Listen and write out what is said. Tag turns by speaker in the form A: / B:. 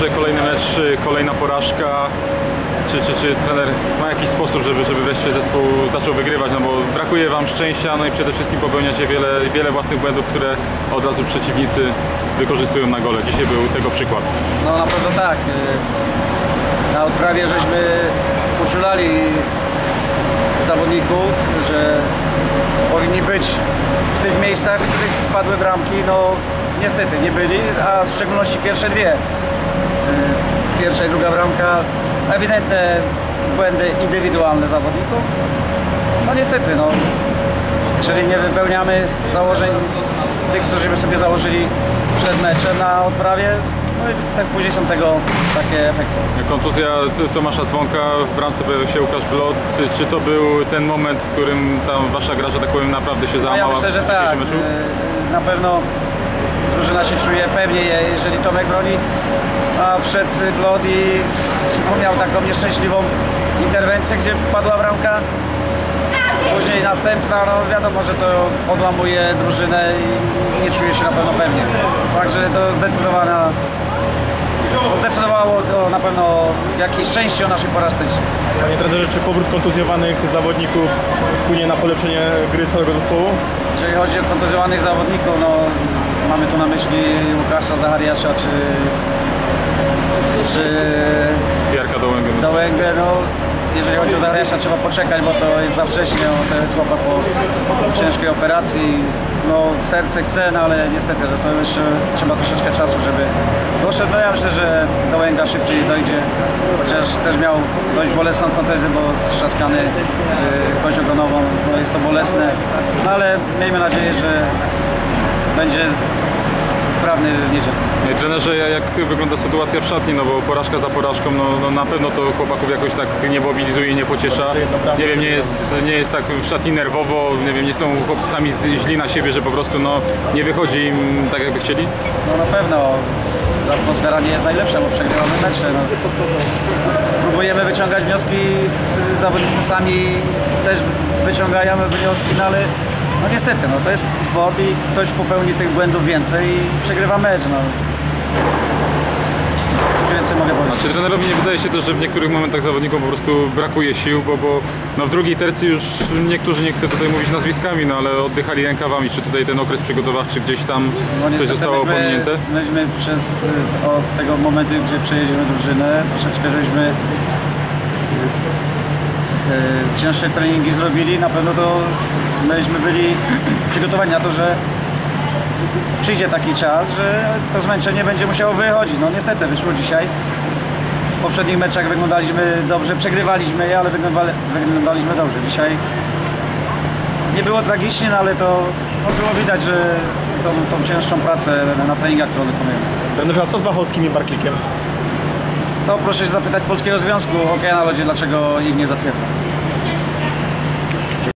A: trenerze, kolejny mecz, y, kolejna porażka. Czy, czy, czy trener ma jakiś sposób, żeby, żeby wreszcie zespół zaczął wygrywać? No bo brakuje Wam szczęścia, no i przede wszystkim popełniacie wiele, wiele własnych błędów, które od razu przeciwnicy wykorzystują na gole. Dzisiaj był tego przykład.
B: No na pewno tak. Y, Na odprawie żeśmy uczulali zawodników, że powinni być w tych miejscach, z których padły bramki. No niestety nie byli, a w szczególności pierwsze dwie. Y, Pierwsza i druga bramka, ewidentne błędy indywidualne zawodników. No niestety, no, jeżeli nie wypełniamy założeń tych, którzyśmy sobie założyli przed meczem na odprawie, no i tak później są tego takie efekty.
A: Kontuzja Tomasza Dzwonka, w bramce pojawił się Łukasz Blot. Czy to był ten moment, w którym tam Wasza gra, że tak powiem, naprawdę się
B: No
A: załamała
B: ja myślę, że tak.
A: meczu?
B: E, Na pewno drużyna się czuje pewnie, jeżeli Tomek broni, a wszedł Blod i miał taką nieszczęśliwą interwencję, gdzie padła bramka. Później następna, no wiadomo, że to podłamuje drużynę i nie czuje się na pewno pewnie. Także to zdecydowana, to zdecydowało to na pewno jakieś szczęście o naszej porażce.
C: Panie trenerze, czy powrót kontuzjowanych zawodników wpłynie na polepszenie gry całego zespołu?
B: Jeżeli chodzi o kontuzjowanych zawodników, no mamy tu na myśli Łukasza Zachariasza czy, czy
A: Jarka Dołęgę.
B: Dołęgę, no jeżeli chodzi o Zachariasza trzeba poczekać, bo to jest za wcześnie, no, to jest chłopak po, po ciężkiej operacji. No serce chce, no ale niestety no, to jeszcze trzeba troszeczkę czasu, żeby doszedł. No ja myślę, że Dołęga szybciej dojdzie, chociaż też miał dość bolesną kontezję, bo strzaskany yy, kość ogonową, no jest to bolesne, no ale miejmy nadzieję, że będzie sprawny w niedzielę.
A: No i trenerze, ja- jak wygląda sytuacja w szatni, no bo porażka za porażką, no, no na pewno to chłopaków jakoś tak nie mobilizuje i nie pociesza. Nie wiem, nie jest, nie jest tak w szatni nerwowo, nie wiem, nie są chłopcy sami źli na siebie, że po prostu no, nie wychodzi im tak jakby chcieli.
B: No na pewno atmosfera nie jest najlepsza, bo przegrywamy mecze. No. Próbujemy wyciągać wnioski, zawodnicy sami też wyciągają wnioski, no ale no niestety, no, to jest sport i ktoś popełni tych błędów więcej i przegrywa mecz. No. Cóż więcej mogę powiedzieć.
A: Znaczy trenerowi nie wydaje się też, że w niektórych momentach zawodnikom po prostu brakuje sił, bo, bo no, w drugiej tercji już niektórzy, nie chcę tutaj mówić nazwiskami, no ale oddychali rękawami. Czy tutaj ten okres przygotowawczy gdzieś tam
B: No
A: coś zostało
B: myśmy,
A: pominięte?
B: myśmy przez y, od tego momentu, gdzie przejeździliśmy drużynę, troszeczkę żeśmy y, y, cięższe treningi zrobili. Na pewno to myśmy byli przygotowani na to, że przyjdzie taki czas, że to zmęczenie będzie musiało wychodzić. No niestety wyszło dzisiaj. W poprzednich meczach wyglądaliśmy dobrze, przegrywaliśmy je, ale wyglądali, wyglądaliśmy dobrze. Dzisiaj nie było tragicznie, no ale to no, było widać, że tą, tą cięższą pracę na treningach, którą wykonujemy.
C: Trenerze, a co z Wachowskim i Barklikiem?
B: To proszę się zapytać Polskiego Związku Hokeja na Lodzie, dlaczego ich nie zatwierdza.